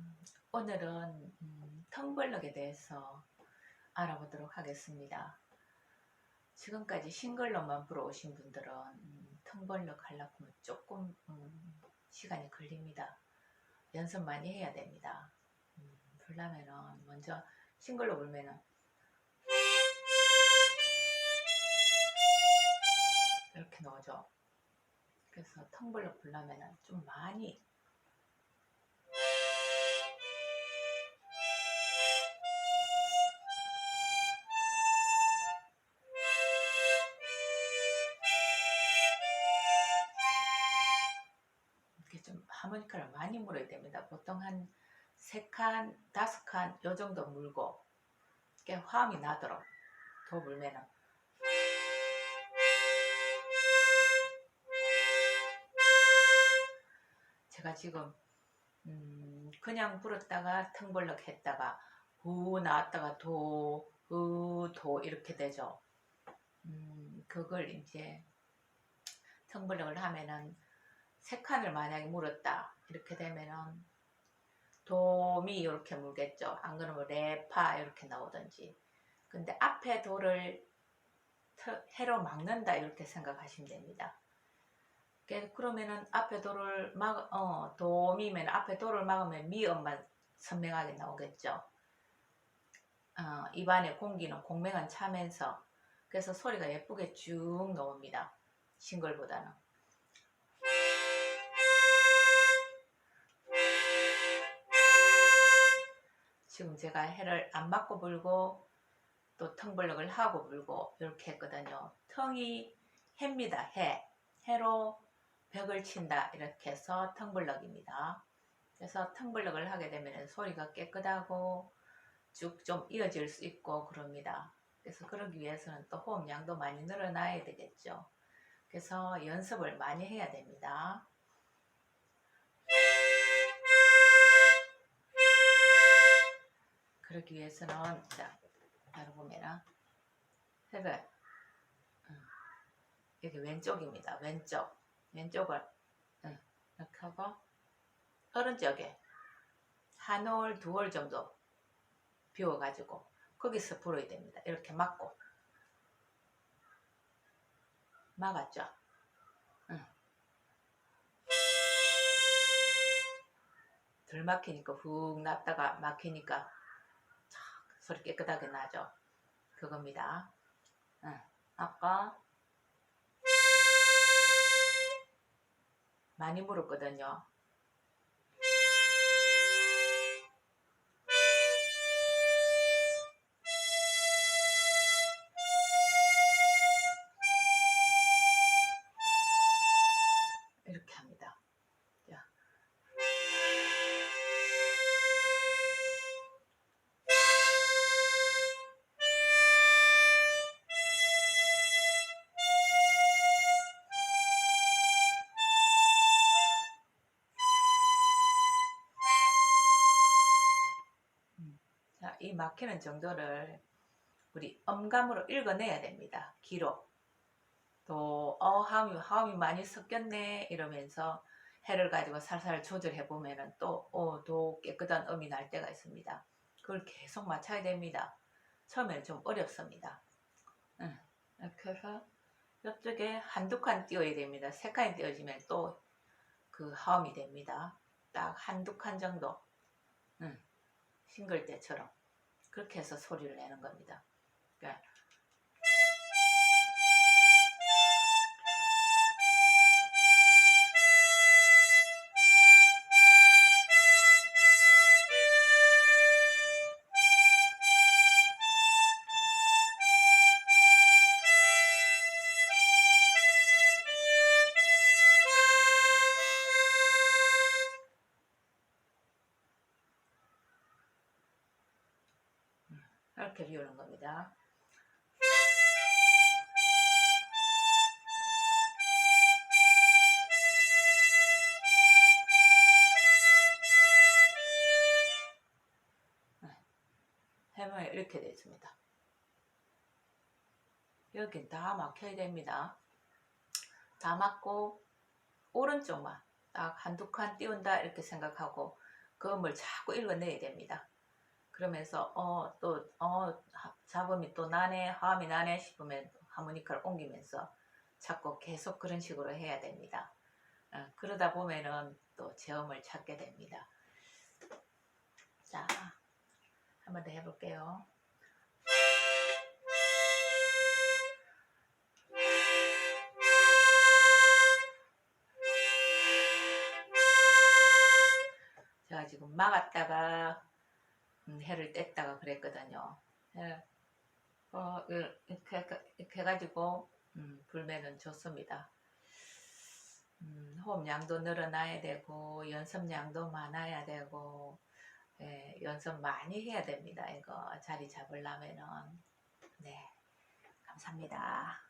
음, 오늘은 음, 텀블럭에 대해서 알아보도록 하겠습니다. 지금까지 싱글로만 불어오신 분들은 음, 텀블럭 하려고 하면 조금 음, 시간이 걸립니다. 연습 많이 해야 됩니다. 음, 불려면은 먼저 싱글로 불면은 이렇게 나오죠. 그래서 텀블럭 불려면은 좀 많이 좀 하모니카를 많이 물어야 됩니다. 보통 한 세 칸, 다섯 칸, 요 정도 물고, 이렇게 화음이 나도록 더 불면은. 제가 지금, 음, 그냥 불었다가 텅벌럭 했다가, 후 나왔다가 도, 으, 도 이렇게 되죠. 음, 그걸 이제 텅벌럭을 하면은 세 칸을 만약에 물었다. 이렇게 되면은 도미 이렇게 물겠죠. 안 그러면 레파 이렇게 나오든지. 근데 앞에 터- 해로 막는다 이렇게 생각하시면 됩니다. 그- 그러면은 앞에 도를 막, 어, 도미면 앞에 도를 막으면 미음만 선명하게 나오겠죠. 어, 입안에 공기는 공명은 차면서 그래서 소리가 예쁘게 쭉 나옵니다. 싱글보다는 지금 제가 해를 안 맞고 불고 또 텅블럭을 하고 불고 이렇게 했거든요. 텅이 해입니다. 해. 해로 벽을 친다. 이렇게 해서 텅블럭입니다. 그래서 텅블럭을 하게 되면 소리가 깨끗하고 쭉 좀 이어질 수 있고 그럽니다. 그래서 그러기 위해서는 또 호흡량도 많이 늘어나야 되겠죠. 그래서 연습을 많이 해야 됩니다. 그러기 위해서는 자 바로 보면은 획을 음, 여기 왼쪽입니다. 왼쪽 왼쪽을 음, 이렇게 하고 오른쪽에 한 올, 두 올 정도 비워가지고 거기서 불어야 됩니다. 이렇게 막고 막았죠. 응. 덜 막히니까 훅 났다가 막히니까 착 소리 깨끗하게 나죠. 그겁니다. 응. 아까 많이 물었거든요. 이 막히는 정도를 우리 음감으로 읽어내야 됩니다. 기로. 또, 어, 하음이, 하음이 많이 섞였네. 이러면서 해를 가지고 살살 조절해 보면은 또, 어, 도 깨끗한 음이 날 때가 있습니다. 그걸 계속 맞춰야 됩니다. 처음에는 좀 어렵습니다. 응. 이렇게 해서 옆쪽에 한두 칸 띄워야 됩니다. 세 칸이 띄워지면 또 그 하음이 됩니다. 딱 한두 칸 정도. 응. 싱글 때처럼. 그렇게 해서 소리를 내는 겁니다. 그러니까 이렇게 비우는 겁니다. 해면 이렇게 되어 있습니다. 여긴 다 막혀야 됩니다. 다 막고 오른쪽만 딱 한두 칸 띄운다 이렇게 생각하고 그음을 자꾸 읽어내야 됩니다. 그러면서 어 또 어 잡음이 또 나네 화음이 나네 싶으면 하모니카를 옮기면서 자꾸 계속 그런 식으로 해야 됩니다. 어, 그러다 보면은 또 제음을 찾게 됩니다. 자, 한 번 더 해볼게요. 제가 지금 막았다가 음, 해를 뗐다가 그랬거든요. 예. 어, 이렇게, 이렇게 해가지고 음, 불매는 좋습니다. 음, 호흡량도 늘어나야 되고 연습량도 많아야 되고 예, 연습 많이 해야 됩니다. 이거 자리 잡으려면은 네 감사합니다.